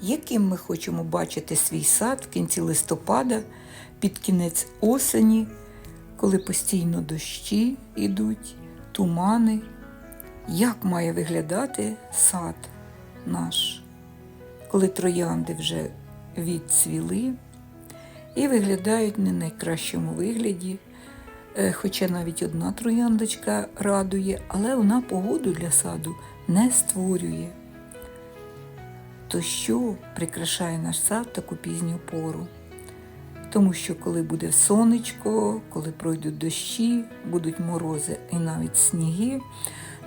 яким ми хочемо бачити свій сад в кінці листопада, під кінець осені, коли постійно дощі йдуть, тумани. Як має виглядати сад наш, коли троянди вже відцвіли і виглядають не найкращому вигляді. Е, Хоча навіть одна трояндочка радує, але вона погоду для саду не створює. То що прикрашає наш сад таку пізню пору? Тому що коли буде сонечко, коли пройдуть дощі, будуть морози і навіть сніги,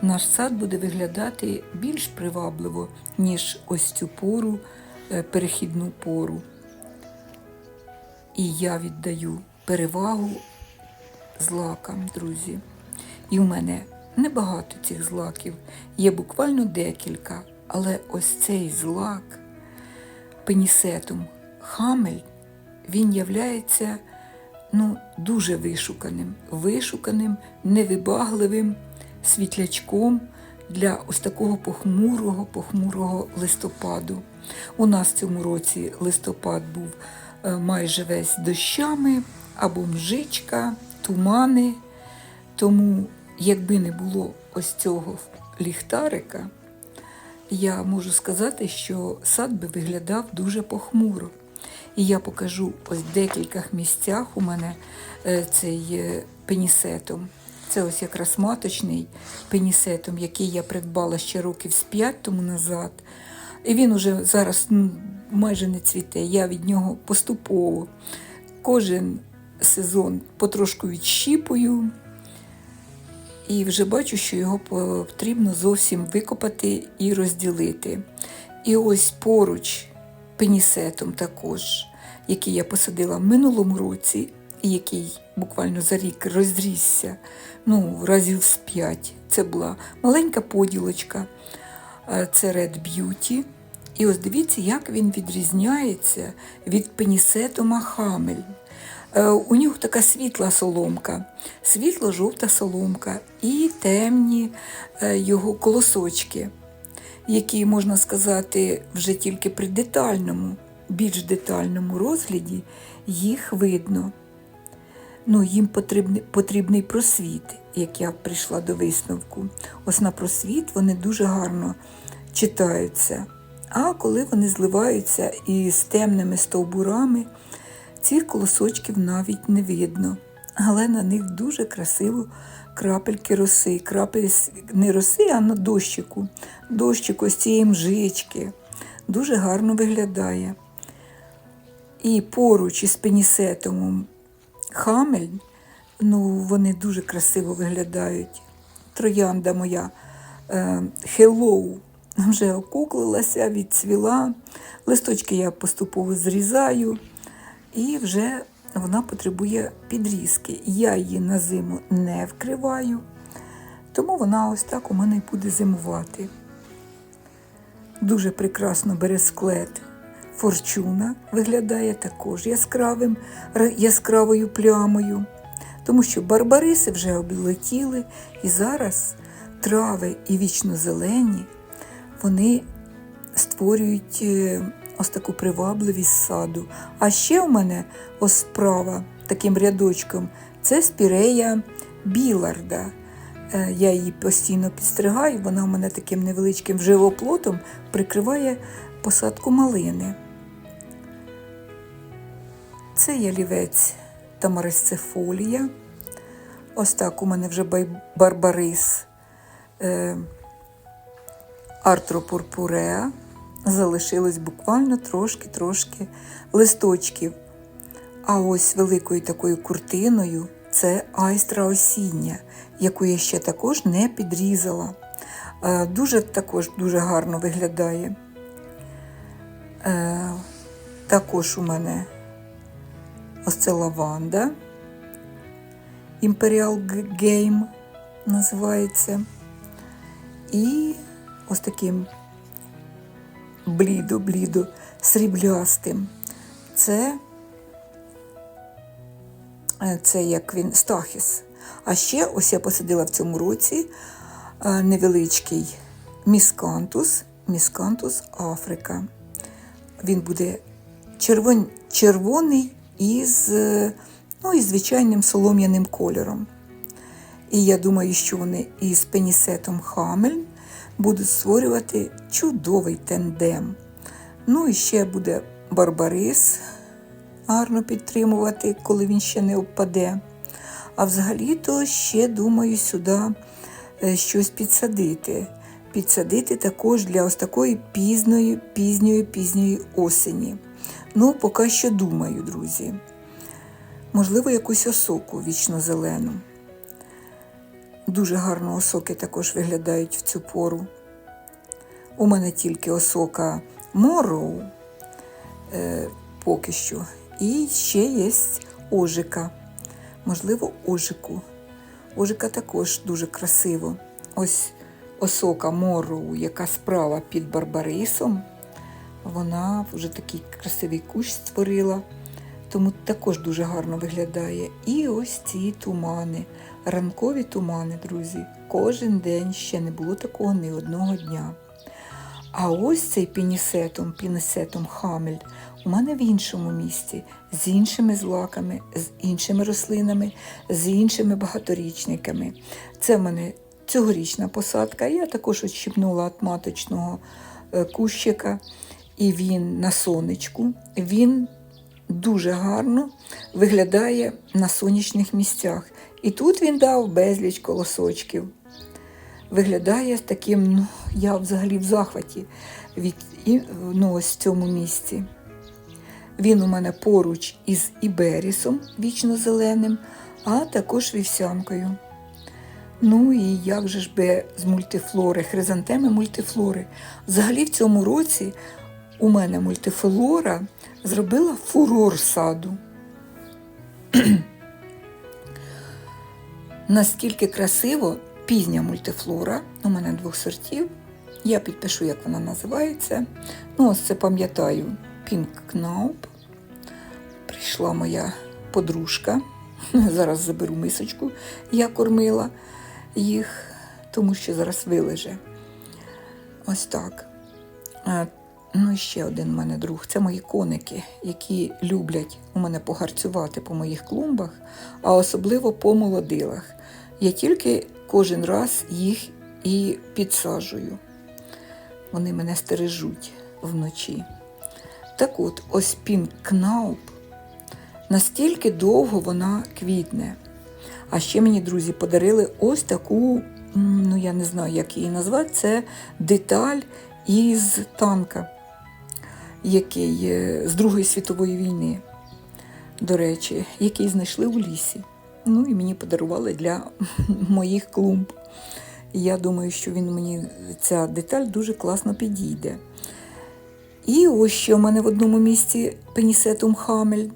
наш сад буде виглядати більш привабливо, ніж ось цю пору, е, перехідну пору. І я віддаю перевагу злакам, друзі. І в мене небагато цих злаків, є буквально декілька, але ось цей злак пенісетум хамель, він являється ну, дуже вишуканим, вишуканим, невибагливим світлячком для ось такого похмурого, похмурого листопаду. У нас в цьому році листопад був е, майже весь дощами або мжичка, тумани. Тому, якби не було ось цього ліхтарика, я можу сказати, що сад би виглядав дуже похмуро. І я покажу ось в декількох місцях у мене е, цей е, пенісетом. Це ось якраз маточний пенісетом, який я придбала ще років з п'ять тому назад. І він уже зараз майже не цвіте. Я від нього поступово кожен сезон потрошку відщіпую. І вже бачу, що його потрібно зовсім викопати і розділити. І ось поруч пенісетом також, який я посадила в минулому році, і який буквально за рік розрісся, ну, разів з п'ять. Це була маленька поділочка, це Red Beauty. І ось дивіться, як він відрізняється від пенісетума Хамель. Е, У нього така світла соломка, світло-жовта соломка і темні е, його колосочки, які, можна сказати, вже тільки при детальному, більш детальному розгляді їх видно. Ну, їм потрібний, потрібний просвіт, як я прийшла до висновку. Ось на просвіт вони дуже гарно читаються. А коли вони зливаються із темними стовбурами, цих колосочків навіть не видно. Але на них дуже красиво крапельки роси. Крапель не роси, а на дощику. Дощик ось цієї мжички. Дуже гарно виглядає. І поруч із пенісетом хамель, ну, вони дуже красиво виглядають. Троянда моя е, Hello вже окуклилася, відцвіла. Листочки я поступово зрізаю, і вже вона потребує підрізки. Я її на зиму не вкриваю, тому вона ось так у мене і буде зимувати. Дуже прекрасно бересклет форчуна виглядає також яскравим, яскравою плямою, тому що барбариси вже облетіли, і зараз трави і вічно-зелені вони створюють е, ось таку привабливість саду. А ще у мене ось справа таким рядочком це спірея біларда. Е, Я її постійно підстригаю, вона у мене таким невеличким живоплотом прикриває посадку малини. Це ялівець тамарисцефолія. Ось так у мене вже барбарис е, артропурпуреа. Залишилось буквально трошки-трошки листочків. А ось великою такою куртиною це айстра осіння, яку я ще також не підрізала. Е, Дуже також дуже гарно виглядає. Е, Також у мене ось це лаванда. Imperial Game називається. І ось таким блідо-блідо сріблястим. Це, е, це як він стахіс. А ще ось я посадила в цьому році е, невеличкий міскантус, міскантус Африка. він буде червон, червоний із, ну, із звичайним солом'яним кольором. І я думаю, що вони із пенісетом Хамель будуть створювати чудовий тендем. Ну і ще буде барбарис гарно підтримувати, коли він ще не впаде. А взагалі-то ще думаю сюди е, щось підсадити. Підсадити також для ось такої пізної, пізньої, пізньої осені. Ну, поки що думаю, друзі. Можливо, якусь осоку вічно-зелену. Дуже гарно осоки також виглядають в цю пору. У мене тільки осока Мороу е, поки що. І ще є ожика. Можливо, ожику. Ожика також дуже красиво. Ось осока Мороу, яка справа під Барбарисом. Вона вже такий красивий кущ створила, тому також дуже гарно виглядає. І ось ці тумани, ранкові тумани, друзі. Кожен день ще не було такого ні одного дня. А ось цей пінісетом, пінісетом Хамель у мене в іншому місці, з іншими злаками, з іншими рослинами, з іншими багаторічниками. Це в мене цьогорічна посадка. Я також відщипнула від маточного е, кущика, і він на сонечку. Він дуже гарно виглядає на сонячних місцях. І тут він дав безліч колосочків виглядає таким, ну, я взагалі в захваті від ну, ось в цьому місці. Він у мене поруч із Іберісом вічно-зеленим, а також вівсянкою. Ну і як же ж би з мультифлори, хризантеми мультифлори. Взагалі в цьому році у мене мультифлора зробила фурор саду. Наскільки красиво пізня мультифлора, у мене двох сортів. Я підпишу, як вона називається. Ну, ось це пам'ятаю Pink Knaup. Прийшла моя подружка. Зараз заберу мисочку, я кормила їх, тому що зараз вилеже. Ось так. Ну, і ще один у мене друг. Це мої коники, які люблять у мене погарцювати по моїх клумбах, а особливо по молодилах. Я тільки кожен раз їх і підсаджую. Вони мене стережуть вночі. Так от, ось Knaup, настільки довго вона квітне. А ще мені друзі подарили ось таку, ну я не знаю, як її назвати, це деталь із танка, який е, з Другої світової війни, до речі, який знайшли у лісі. Ну і мені подарували для моїх клумб. Я думаю, що він мені ця деталь дуже класно підійде. І ось ще в мене в одному місці пенісетум хамель,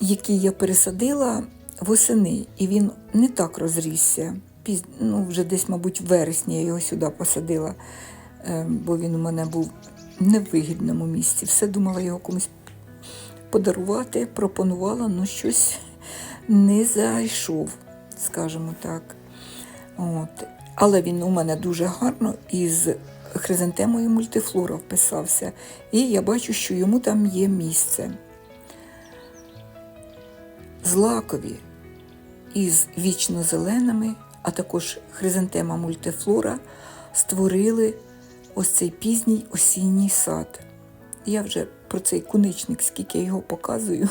який я пересадила восени, і він не так розрісся. Ну, вже десь, мабуть, в вересні я його сюди посадила, е, бо він у мене був невигідному місці. Все думала його комусь подарувати, пропонувала, ну щось не зайшов, скажімо так. От. Але він у мене дуже гарно із хризантемою мультифлора вписався. І я бачу, що йому там є місце. Злакові із вічно-зеленими, а також хризантема мультифлора створили ось цей пізній осінній сад. Я вже про цей куничник, скільки я його показую.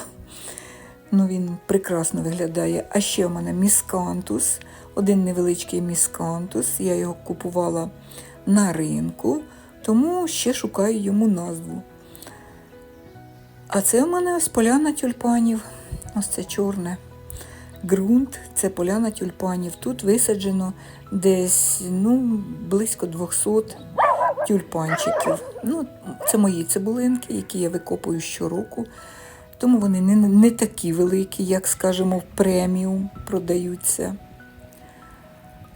Ну, він прекрасно виглядає. А ще у мене міскантус, один невеличкий міскантус. Я його купувала на ринку, тому ще шукаю йому назву. А це у мене ось поляна тюльпанів. Ось це чорне. Ґрунт, це поляна тюльпанів. Тут висаджено десь ну, близько 200 тюльпанчиків. Ну, Це мої цибулинки, які я викопую щороку. Тому вони не, не такі великі, як, скажімо, в преміум продаються.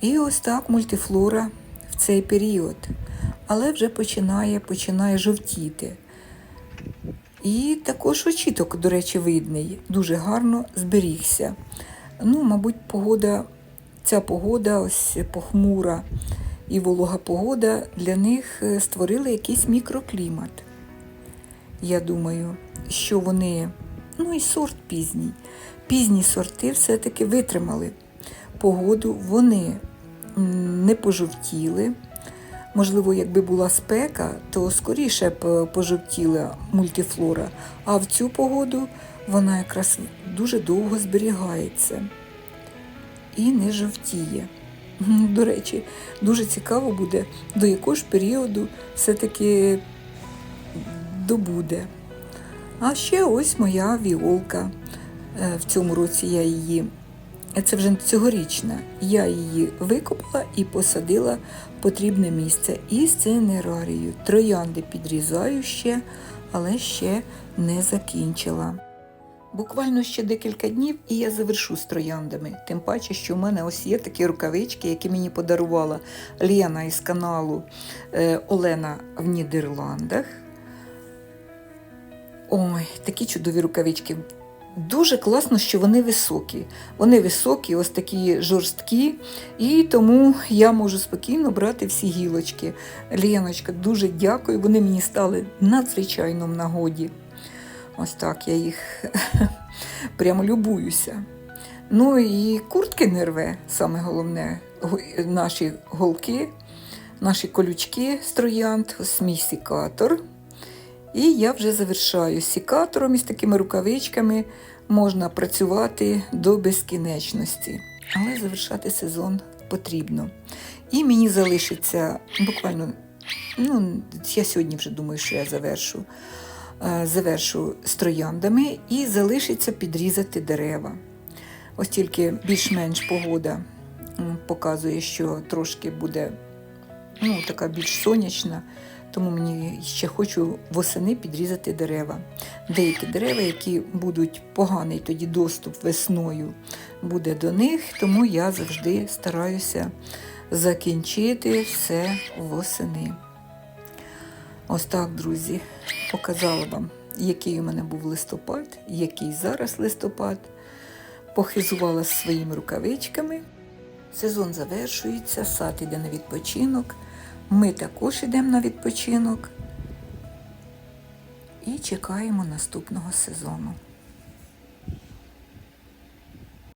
І ось так мультифлора в цей період. Але вже починає, починає жовтіти. І також очіток, до речі, видний, дуже гарно зберігся. Ну, мабуть, погода, ця погода, ось похмура і волога погода для них е, створили якийсь мікроклімат. я думаю, що вони, ну і сорт пізній. Пізні сорти все-таки витримали погоду, вони не пожовтіли. Можливо, якби була спека, то скоріше б е, пожовтіла мультифлора. А в цю погоду вона якраз дуже довго зберігається і не жовтіє. До речі, дуже цікаво буде, до якого ж періоду все-таки добуде. А ще ось моя віолка. Е, В цьому році я її, е, це вже цьогорічна, я її викопала і посадила в потрібне місце із цинерарію. Троянди підрізаю ще, але ще не закінчила. Буквально ще декілька днів і я завершу з трояндами. Тим паче, що в мене ось є такі рукавички, які мені подарувала Лена із каналу е, Олена в Нідерландах. Ой, такі чудові рукавички. Дуже класно, що вони високі. Вони високі, ось такі жорсткі, і тому я можу спокійно брати всі гілочки. Леночка, дуже дякую. Вони мені стали надзвичайно в нагоді. Ось так я їх прямо любуюся. Ну і куртки не рве, саме головне, наші голки, наші колючки з троянд, ось мій сікатор. І я вже завершаю сікатором із такими рукавичками можна працювати до безкінечності. Але завершати сезон потрібно. І мені залишиться буквально, ну, я сьогодні вже думаю, що я завершу. Е, Завершу з трояндами і залишиться підрізати дерева. Ось тільки більш-менш погода показує, що трошки буде ну, така більш сонячна, тому мені ще хочу восени підрізати дерева. Деякі дерева, які будуть поганий тоді доступ весною, буде до них, тому я завжди стараюся закінчити все восени. Ось так, друзі, показала вам, який у мене був листопад, який зараз листопад. Похизувала своїми рукавичками. Сезон завершується, сад іде на відпочинок. Ми також йдемо на відпочинок і чекаємо наступного сезону.